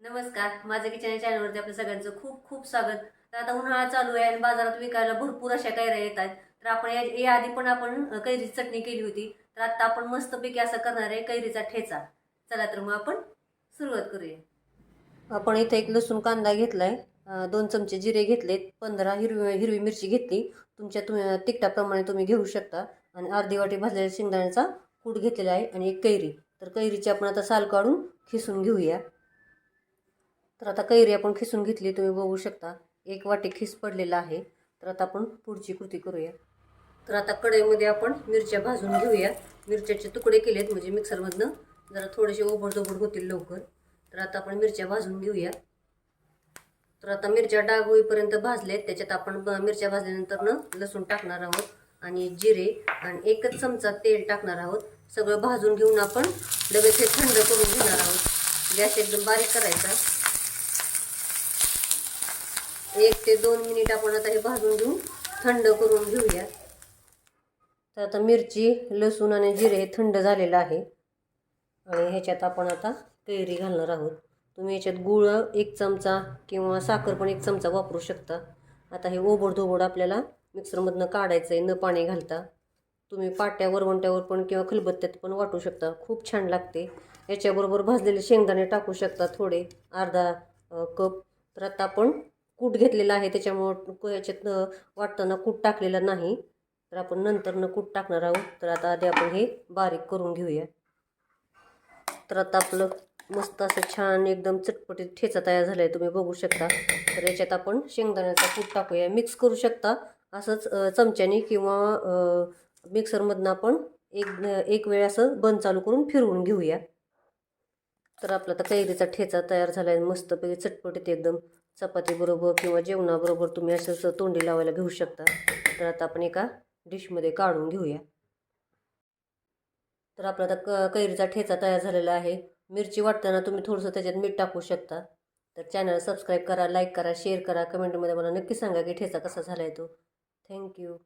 नमस्कार. माझं किचन चॅनलवरती आपल्या सगळ्यांचं खूप खूप स्वागत. तर आता उन्हाळा चालू आहे आणि बाजारात विकायला भरपूर अशा कैऱ्या येतात. तर आपण या आधी पण आपण कैरीची चटणी केली होती. तर आता आपण मस्तपैकी असं करणार आहे कैरीचा ठेचा. चला तर मग आपण सुरुवात करूया. आपण इथे एक लसूण कांदा घेतलाय. आहे दोन चमचे जिरे घेतलेत. पंधरा हिरवी हिरवी मिरची घेतली. तुमच्या तुम्ही तिखटाप्रमाणे तुम्ही घेऊ शकता. आणि अर्धी वाटी भाजलेल्या शेंगदाण्याचा कूट घेतलेला आहे आणि एक कैरी. तर कैरीची आपण आता साल काढून खिसून घेऊया. तर आता कैरी आपण खिसून घेतली तुम्ही बघू शकता. एक वाटी खिस पडलेला आहे. तर आता आपण पुढची कृती करूया. तर आता कढईमध्ये आपण मिरच्या भाजून घेऊया. मिरच्याचे तुकडे केलेत म्हणजे मिक्सरमधनं जरा थोडेसे ओबडधोबड होतील लवकर. तर आता आपण मिरच्या भाजून घेऊया. तर आता मिरच्या डाग होईपर्यंत भाजलेत. त्याच्यात आपण ब- मिरच्या भाजल्यानंतरनं लसूण टाकणार आहोत आणि जिरे आणि एकच चमचा तेल टाकणार आहोत. सगळं भाजून घेऊन आपण लगेच हे थंड करून घेणार आहोत. गॅस एकदम बारीक करायचा. एक ते दोन मिनिट आपण आता हे भाजून घेऊन थंड करून घेऊया. तर आता मिरची लसूण आणि जिरे हे थंड झालेलं आहे. आणि ह्याच्यात आपण आता कैरी घालणार आहोत. तुम्ही याच्यात गुळ एक चमचा किंवा साखर पण एक चमचा वापरू शकता. आता हे ओबडधोबड आपल्याला मिक्सरमधनं काढायचं आहे न पाणी घालता. तुम्ही पाट्या वरवंट्यावर पण किंवा खलबत्त्यात पण वाटू शकता. खूप छान लागते. याच्याबरोबर भाजलेले शेंगदाणे टाकू शकता थोडे अर्धा कप. तर आता आपण कूट घेतलेला आहे त्याच्यामुळं याच्यातनं याच्यात वाटताना कूट टाकलेलं नाही. तर आपण नंतरनं कूट टाकणार आहोत. तर आता आधी आपण हे बारीक करून घेऊया. तर आता आपलं मस्त असं छान एकदम चटपटीत ठेचा तयार झाला आहे तुम्ही बघू शकता. तर याच्यात आपण शेंगदाण्याचा कूट टाकूया. मिक्स करू शकता. असंच चमच्याने किंवा मिक्सरमधनं आपण एक एक वेळ असं बंद चालू करून फिरवून घेऊया. तर आपला आता कैरीचा ठेचा तयार झाला आहे मस्तपैकी चटपटीत एकदम चपातीबरोबर किंवा जेवणाबरोबर तुम्ही असं असं तोंडी लावायला घेऊ शकता. तर आता आपण एका डिशमध्ये काढून घेऊया. तर आपला आता क कैरीचा ठेचा तयार झालेला आहे. मिरची वाटताना तुम्ही थोडंसं त्याच्यात मीठ टाकू शकता. तर चॅनल सबस्क्राईब करा लाईक करा शेअर करा. कमेंटमध्ये मला नक्की सांगा की ठेचा कसा झाला आहे तो थँक्यू